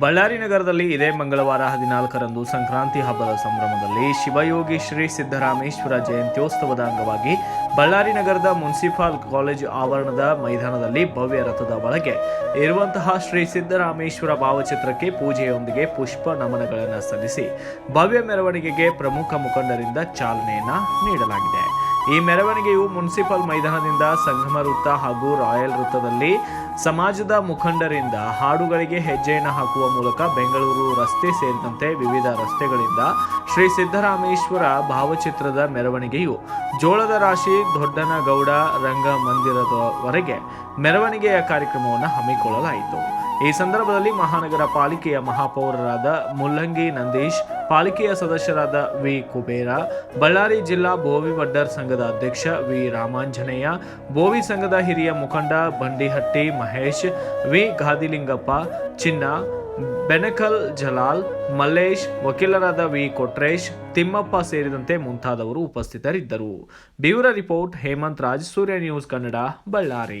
ಬಳ್ಳಾರಿ ನಗರದಲ್ಲಿ ಇದೇ ಮಂಗಳವಾರ ಹದಿನಾಲ್ಕರಂದು ಸಂಕ್ರಾಂತಿ ಹಬ್ಬದ ಸಂಭ್ರಮದಲ್ಲಿ ಶಿವಯೋಗಿ ಶ್ರೀ ಸಿದ್ದರಾಮೇಶ್ವರ ಜಯಂತ್ಯೋತ್ಸವದ ಅಂಗವಾಗಿ ಬಳ್ಳಾರಿ ನಗರದ ಮುನ್ಸಿಪಾಲ್ ಕಾಲೇಜು ಆವರಣದ ಮೈದಾನದಲ್ಲಿ ಭವ್ಯ ರಥದ ಒಳಗೆ ಇರುವಂತಹ ಶ್ರೀ ಸಿದ್ದರಾಮೇಶ್ವರ ಭಾವಚಿತ್ರಕ್ಕೆ ಪೂಜೆಯೊಂದಿಗೆ ಪುಷ್ಪ ನಮನಗಳನ್ನು ಸಲ್ಲಿಸಿ ಭವ್ಯ ಮೆರವಣಿಗೆಗೆ ಪ್ರಮುಖ ಮುಖಂಡರಿಂದ ಚಾಲನೆಯನ್ನು ನೀಡಲಾಗಿದೆ. ಈ ಮೆರವಣಿಗೆಯು ಮುನ್ಸಿಪಲ್ ಮೈದಾನದಿಂದ ಸಂಗಮ ವೃತ್ತ ಹಾಗೂ ರಾಯಲ್ ವೃತ್ತದಲ್ಲಿ ಸಮಾಜದ ಮುಖಂಡರಿಂದ ಹಾಡುಗಳಿಗೆ ಹೆಜ್ಜೆಯನ್ನು ಹಾಕುವ ಮೂಲಕ ಬೆಂಗಳೂರು ರಸ್ತೆ ಸೇರಿದಂತೆ ವಿವಿಧ ರಸ್ತೆಗಳಿಂದ ಶ್ರೀ ಸಿದ್ದರಾಮೇಶ್ವರ ಭಾವಚಿತ್ರದ ಮೆರವಣಿಗೆಯು ಜೋಳದ ರಾಶಿ, ದೊಡ್ಡನಗೌಡ, ರಂಗಮಂದಿರದವರೆಗೆ ಮೆರವಣಿಗೆಯ ಕಾರ್ಯಕ್ರಮವನ್ನು ಹಮ್ಮಿಕೊಳ್ಳಲಾಯಿತು. ಈ ಸಂದರ್ಭದಲ್ಲಿ ಮಹಾನಗರ ಪಾಲಿಕೆಯ ಮಹಾಪೌರರಾದ ಮುಲ್ಲಂಗಿ ನಂದೀಶ್, ಪಾಲಿಕೆಯ ಸದಸ್ಯರಾದ ವಿ. ಕುಬೇರ, ಬಳ್ಳಾರಿ ಜಿಲ್ಲಾ ಬೋವಿ ವಡ್ಡರ್ ಸಂಘದ ಅಧ್ಯಕ್ಷ ವಿ. ರಾಮಾಂಜನೇಯ, ಬೋವಿ ಸಂಘದ ಹಿರಿಯ ಮುಖಂಡ ಬಂಡಿಹಟ್ಟಿ ಮಹೇಶ್, ವಿ. ಗಾದಿಲಿಂಗಪ್ಪ ಚಿನ್ನ, ಬೆನಕಲ್ ಜಲಾಲ್, ಮಲ್ಲೇಶ್, ವಕೀಲರಾದ ವಿ. ಕೊಟ್ರೇಶ್, ತಿಮ್ಮಪ್ಪ ಸೇರಿದಂತೆ ಮುಂತಾದವರು ಉಪಸ್ಥಿತರಿದ್ದರು. Bureau report, Hemant Raj, Surya news Kannada, Ballari.